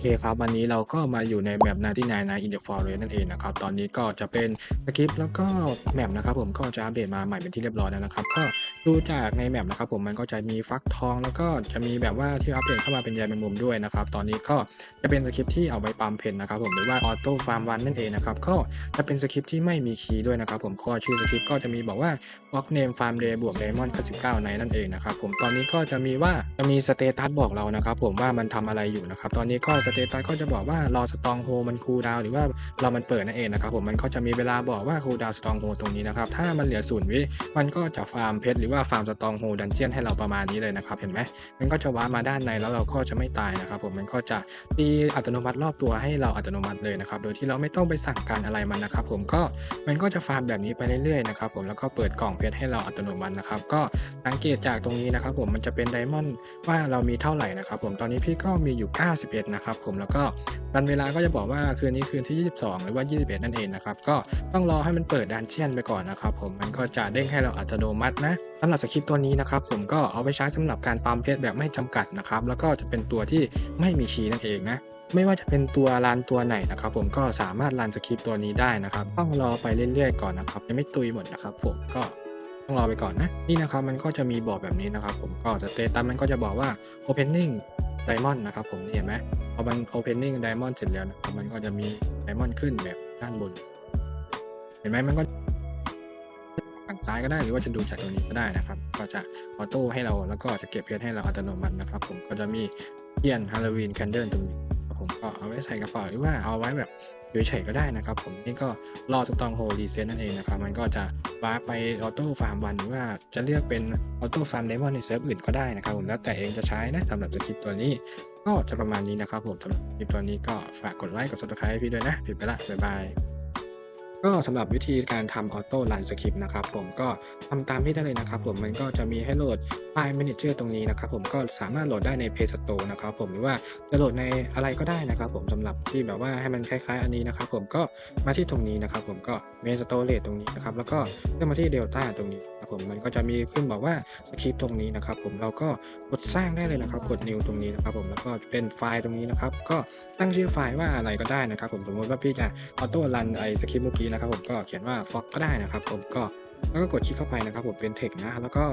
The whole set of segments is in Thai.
เคครับ วันนี้เราก็มาอยู่ในแมป99 Night in the Forest นั่นเองนะครับ ตอนนี้ก็จะเป็นสคริปต์แล้วก็แมปนะครับผมก็จะอัปเดตมาใหม่เป็นที่เรียบร้อยแล้วนะครับ ก็ดูจากในแมปนะครับผมมันก็จะมีฟักทอง แล้วก็จะมีแบบว่าที่อัปเดตเข้ามาเป็นใยแมงมุมด้วยนะครับ ตอนนี้ก็จะเป็นสคริปที่เอาไว้ปั๊มเพนนะครับผมหรือว่าออโต้ฟาร์มวันนั่นเองนะครับก็จะเป็นสคริปที่ไม่มีคีย์ด้วยนะครับผมข้อชื่อสคริปก็จะมีบอกว่าบล็อกเนมฟาร์มเดย์บวกเลมอน99ในนั่นเองนะครับผมตอนนี้ก็จะมีว่าจะมีสเตตัสบอกเรานะครับผมว่ามันทำอะไรอยู่นะครับตอนนี้ก็สเตตัสก็จะบอกว่ารอสตองโฮมันคูลดาวหรือว่าเรามันเปิดนั่นเองนะครับผมมันก็จะมีเวลาบอกว่าคูลดาวสตองโฮตรงนี้นะครับถ้ามันเหลือศูนย์วิมันก็จะฟาร์มเพชรหรือว่าฟาร์มสตองโฮดันเจียนให้เราประมาณนี้เลยนะครับ เห็นไหมมันก็จะว้ามาด้านในแล้วเราก็จะไม่ตายนะครับผมมันก็จะตีอัตโนมัติรอบตัวให้เราอัตโนมัติเลยนะครับโดยที่เราไม่ต้องไปสั่งการอะไรมันนะครับ ผมก็มันก็จะฟาร์มแบบนี้ไปเรื่อยๆนะครับผมแล้วก็เปิดกล่องเพชรให้เราอัตโนมัตินะครับก็สังเกตจากตรงนี้นะครับ ผมมันจะเป็นไดมอนด์ว่าเรามีเท่าไหร่นะครับ ผมตอนนี้พี่ก็มีอยู่ 91 นะครับผมแล้วก็วันเวลาก็จะบอกว่าคืนนี้คืนที่ 22 หรือว่า 21 นั่นเองนะครับก็ต้องรอให้มันเปิดดันเจียนไปก่อนนะครับผมมันก็จะเด้งให้เราอัตโนมัตินะ สำหรับสคริปต์ตัวนี้นะครับผมก็เอาไปใช้สำหรับการฟาร์มเพชรแบบไม่จำกัดนะครับแล้วก็จะเป็นตัวที่ไม่มีคีย์นั่นเองนะไม่ว่าจะเป็นตัวรันตัวไหนนะครับผมก็สามารถรันสคริปต์ตัวนี้ได้นะครับต้องรอไปเรื่อยๆก่อนนะครับยังไม่ตุยหมดนะครับผมก็ต้องรอไปก่อนนะนี่นะครับมันก็จะมีบอกแบบนี้นะครับผมก็สเตตัสมันก็จะบอกว่า opening diamond นะครับผมเห็นไหมพอมัน opening diamond เสร็จแล้วนะครับมันก็จะมี diamond ขึ้นแบบด้านบน เห็นไหมมันก็ ฝั่งซ้ายก็ได้หรือว่าจะดูจากตรงนี้ก็ได้นะครับ ก็จะออโต้ให้เราแล้วก็จะเก็บเพชรให้เราอัตโนมัตินะครับ ผมก็จะมีเทียนฮาโลวีนแคนเดิลตรงนี้ผมก็เอาไว้ใส่กระเป๋าหรือว่าเอาไว้แบบเฉยๆก็ได้นะครับ ผมนี่ก็รอสตองโฮรีเซ็ตนั่นเองนะครับ มันก็จะว้าไปออโต้ฟาร์มวันหรือว่าจะเลือกเป็นออโต้ฟาร์มไดมอนในเซิร์ฟอื่นก็ได้นะครับผมแล้วแต่เองจะใช้นะสำหรับสคริปตัวนี้ ก็จะประมาณนี้นะครับผมสำหรับคลิปตัวนี้ก็ฝากกดไลค์กด subscribe ให้พี่ด้วยนะผิดไปละบ๊ายบาย ก็สำหรับวิธีการทำออโต้รันสคริปต์นะครับผมก็ทำตามที่ได้เลยนะครับผมมันก็จะมีให้โหลดไฟล์ Manager ตรงนี้นะครับผมก็สามารถโหลดได้ใน Play Store นะครับผมหรือว่าจะโหลดในอะไรก็ได้นะครับผมสำหรับที่แบบว่าให้มันคล้ายๆ อันนี้นะครับผมก็มาที่ตรงนี้นะครับผมก็ Main Storage ตรงนี้นะครับแล้วก็เลือกมาที่ Delta ตรงนี้ครับผมมันก็จะมีขึ้นบอกว่าสคริปต์ตรงนี้นะครับผมเราก็กดสร้างได้เลยนะครับกด New ตรงนี้นะครับผมแล้วก็เป็นไฟล์ตรงนี้นะครับก็ตั้งชื่อไฟล์ว่าอะไรก็ได้นะครับผมสมมติว่าพี่จะออโต้รันไอสคริปต์เมื่อกี้นะครับผมก็เขียนว่า Fox ก็ได้นะครับ ผมก็แล้วก็กดคลิกเข้าไปนะครับผมเป็น text นะแล้วก็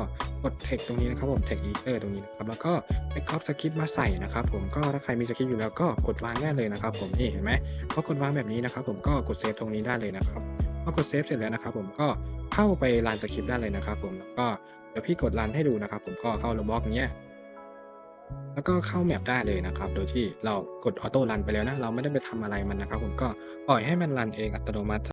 กด text ตรงนี้นะครับผม text editor ตรงนี้นะครับแล้วก็ไปก๊อปสคริปต์มาใส่นะครับผมก็ถ้าใครมีสคริปต์อยู่แล้วก็กดวางได้เลยนะครับผมนี่เห็นไหมพอกดวางแบบนี้นะครับผมก็กดเซฟตรงนี้ได้เลยนะครับพอกดเซฟเสร็จแล้วนะครับผมก็เข้าไปรันสคริปต์ได้เลยนะครับผมแล้วก็เดี๋ยวพี่กดรันให้ดูนะครับผมก็เข้าโรบล็อกเนี้ยแล้วก็เข้าแมปได้เลยนะครับ โดยที่เรากดออโต้รันไปแล้วนะ เราไม่ได้ไปทำอะไรมันนะครับ ผมก็ปล่อยให้มันรันเองอัตโนมัติ